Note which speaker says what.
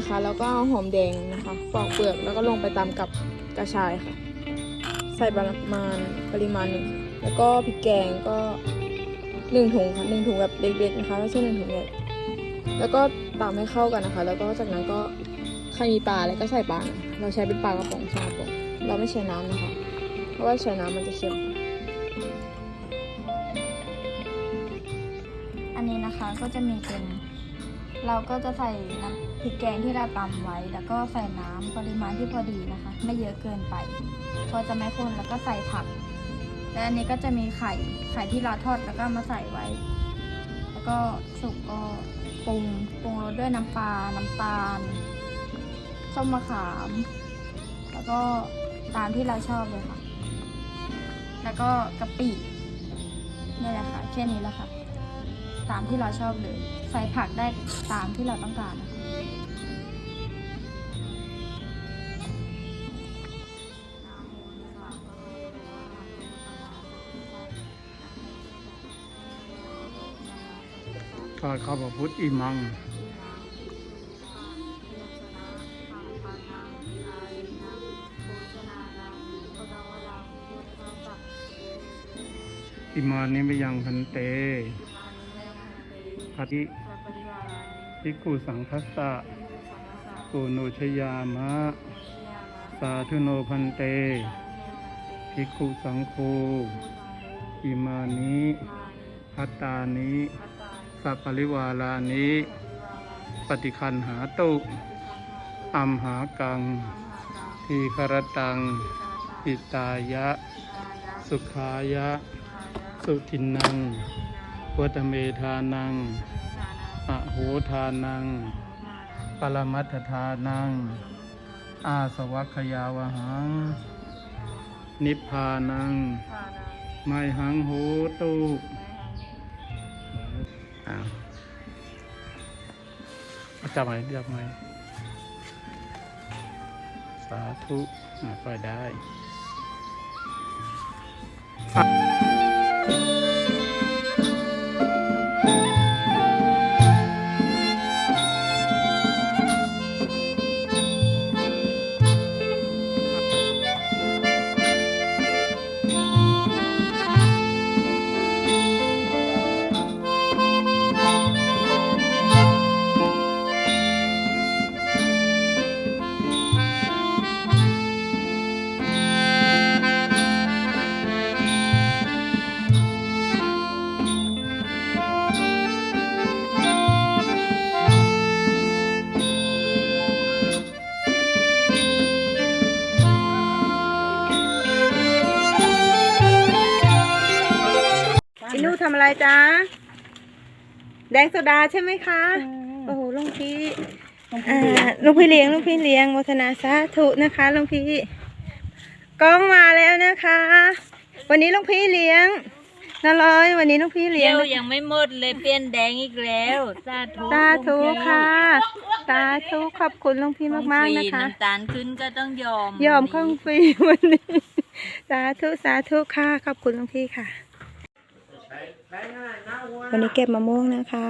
Speaker 1: นะคะ แล้วก็หอมแดงนะคะปอกเปลือกแล้วก็ลงไปตำกับกระชายค่ะ ใส่ประมาณปริมาณหนึ่งแล้วก็พริกแกงก็หนึ่งถุงค่ะหนึ่งถุงแบบเล็กๆนะคะไม่ใช่หนึ่งถุงใหญ่แล้วก็ตำให้เข้ากันนะคะ แล้วก็จากนั้นก็ใครมีปลาอะไรก็ใส่ปลาเราใช้เป็นปลากระป๋องชากระป๋องเราไม่ใช้น้ำนะคะ เพราะว่าใช้น้ำมันจะเค็ม
Speaker 2: อันนี้นะคะก็จะมีเป็น เราก็จะใส่น้ำพริกแกงที่เราตำไว้ แล้วก็ใส่น้ำปริมาณที่พอดีนะคะ ไม่เยอะเกินไป พอจะไม่ข้นแล้วก็ใส่ผัก และอันนี้ก็จะมีไข่ไข่ที่เราทอดแล้วก็มาใส่ไว้ แล้วก็สุกก็ปรุงปรุงรสด้วยน้ำปลา น้ำตาลส้มมะขาม แล้วก็ตามที่เราชอบเลยค่ะ แล้วก็กะปินี่แหละค่ะแค่นี้แหละค่ะ ตามที่เราชอบเลย ใส่ผักได้ตามที่เราต้องการนะคะ
Speaker 3: ข้าข้าพระพุทธอิมัง อิมานิมยังพันเต ปฏิภิกขุสังคัสสะโกโนชยามะ สาธุโนพันเตภิกขุสังโฆอิมานิพัตตานิสัพปริวาลานิปฏิคันหาตุอัมหากัง ทีครตังอิตายะ สุขายะ สุทินนัง วัตเมธานังอโหทานัง ปรมัตถทานัง อาสวัคยาวหัง นิพพานัง ไมหังโหตุอ้าวเอาจับไหมจับไหมสาธุอะปล่อยได้
Speaker 4: นูทำอะไรจ๊ะ แดงโซดาใช่ไหมคะ โอ้โหหลุงพี่อ่าหลุงพี่เลี้ยงหลุงพี่เลี้ยงวัฒนาสาธุนะคะหลุงพี่กล้องมาแล้วนะคะ วันนี้หลุงพี่เลี้ยงนาร้อยวันนี้หลุงพี่เลี้
Speaker 5: เลี้
Speaker 4: ย
Speaker 5: ย
Speaker 4: ง
Speaker 5: วยังไม่หมดเลยเปลี่ยนแดงอีกแล้วสาธุ
Speaker 4: สาธุค่ะสาธุขอบคุณหลุงพี่มากๆนะคะ
Speaker 5: น้ำตาลขึ้นก็ต้องยอม
Speaker 4: ยอมข้องฟรีวันนี้สาธุสาธุค่ะขอบคุณหลุงพี่ค่ะ วันนี้เก็บมะม่วงนะคะ